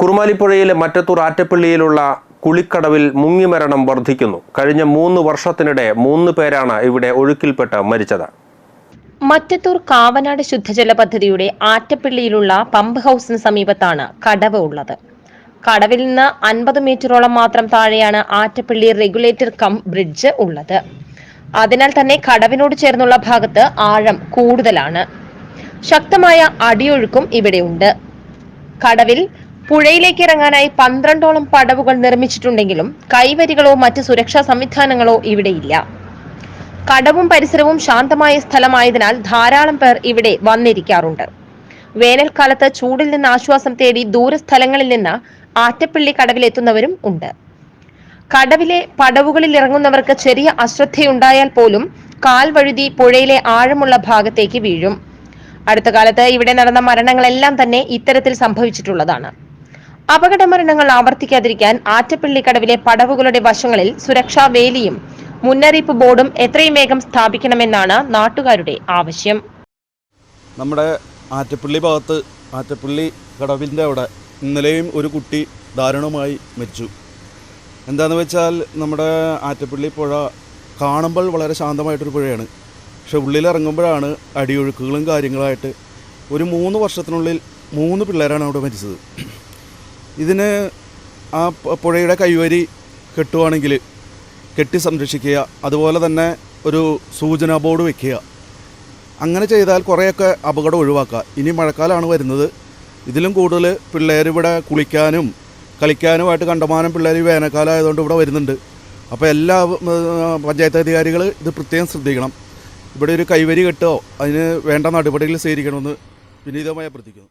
കുറുമാലിപ്പുഴയിലെ മറ്റത്തൂർ ആറ്റപ്പള്ളിയിലുള്ള കുളിക്കടവിൽ മുങ്ങിമരണം വർദ്ധിക്കുന്നു. കഴിഞ്ഞ മൂന്ന് വർഷത്തിനിടെ മൂന്ന് പേരാണ് ഇവിടെ ഒഴുക്കിൽപ്പെട്ട് മരിച്ചത്. മറ്റത്തൂർ കാവനാട് ശുദ്ധജല പദ്ധതിയുടെ ആറ്റപ്പള്ളിയിലുള്ള പമ്പ് ഹൗസിന് സമീപത്താണ് കടവ് ഉള്ളത്. കടവിൽ നിന്ന് അൻപത് മീറ്ററോളം മാത്രം താഴെയാണ് ആറ്റപ്പള്ളി റെഗുലേറ്റർ കം ബ്രിഡ്ജ് ഉള്ളത്. അതിനാൽ തന്നെ കടവിനോട് ചേർന്നുള്ള ഭാഗത്ത് ആഴം കൂടുതലാണ്. ശക്തമായ അടിയൊഴുക്കും ഇവിടെയുണ്ട്. കടവിൽ പുഴയിലേക്ക് ഇറങ്ങാനായി പന്ത്രണ്ടോളം പടവുകൾ നിർമ്മിച്ചിട്ടുണ്ടെങ്കിലും കൈവരികളോ മറ്റ് സുരക്ഷാ സംവിധാനങ്ങളോ ഇവിടെയില്ല. കടവും പരിസരവും ശാന്തമായ സ്ഥലമായതിനാൽ ധാരാളം പേർ ഇവിടെ വന്നിരിക്കാറുണ്ട്. വേനൽക്കാലത്ത് ചൂടിൽ നിന്ന് ആശ്വാസം തേടി ദൂരസ്ഥലങ്ങളിൽ നിന്ന് ആറ്റപ്പള്ളി കടവിലെത്തുന്നവരും ഉണ്ട്. കടവിലെ പടവുകളിൽ ഇറങ്ങുന്നവർക്ക് ചെറിയ അശ്രദ്ധയുണ്ടായാൽ പോലും കാൽ വഴുതി പുഴയിലെ ആഴമുള്ള ഭാഗത്തേക്ക് വീഴും. അടുത്ത കാലത്ത് ഇവിടെ നടന്ന മരണങ്ങളെല്ലാം തന്നെ ഇത്തരത്തിൽ സംഭവിച്ചിട്ടുള്ളതാണ്. അപകട മരണങ്ങൾ ആവർത്തിക്കാതിരിക്കാൻ ആറ്റപ്പള്ളിക്കടവിലെ പടവുകളുടെ വശങ്ങളിൽ സുരക്ഷാ വേലിയും മുന്നറിയിപ്പ് ബോർഡും എത്രയും വേഗം സ്ഥാപിക്കണമെന്നാണ് നാട്ടുകാരുടെ ആവശ്യം. നമ്മുടെ ആറ്റപ്പള്ളി ഭാഗത്ത് ആറ്റപ്പള്ളി കടവിന്റെ അവിടെ ഇന്നലെയും ഒരു കുട്ടി ദാരുണമായി മരിച്ചു. എന്താന്ന് വെച്ചാൽ നമ്മുടെ ആറ്റപ്പള്ളി പുഴ കാണുമ്പോൾ വളരെ ശാന്തമായിട്ടൊരു പുഴയാണ്. പക്ഷെ ഉള്ളിലിറങ്ങുമ്പോഴാണ് അടിയൊഴുക്കുകളും കാര്യങ്ങളായിട്ട് ഒരു മൂന്ന് വർഷത്തിനുള്ളിൽ മൂന്ന് പിള്ളേരാണ് അവിടെ മരിച്ചത്. ഇതിന് ആ പുഴയുടെ കൈവരി കെട്ടുവാണെങ്കിൽ കെട്ടി സംരക്ഷിക്കുക അതുപോലെ തന്നെ ഒരു സൂചനാ ബോർഡ് വെക്കുക. അങ്ങനെ ചെയ്താൽ കുറേയൊക്കെ അപകടം ഒഴിവാക്കുക ഇനി മഴക്കാലമാണ് വരുന്നത്. ഇതിലും കൂടുതൽ പിള്ളേർ ഇവിടെ കുളിക്കാനും കളിക്കാനുമായിട്ട് കണ്ടമാനം പിള്ളേർ വേനൽക്കാലം ആയതുകൊണ്ട് ഇവിടെ വരുന്നുണ്ട്. അപ്പോൾ എല്ലാ പഞ്ചായത്ത് അധികാരികൾ ഇത് പ്രത്യേകം ശ്രദ്ധിക്കണം. ഇവിടെ ഒരു കൈവരി കെട്ടോ അതിന് വേണ്ട നടപടികൾ സ്വീകരിക്കണമെന്ന് വിനീതമായി അഭ്യർത്ഥിക്കുന്നു.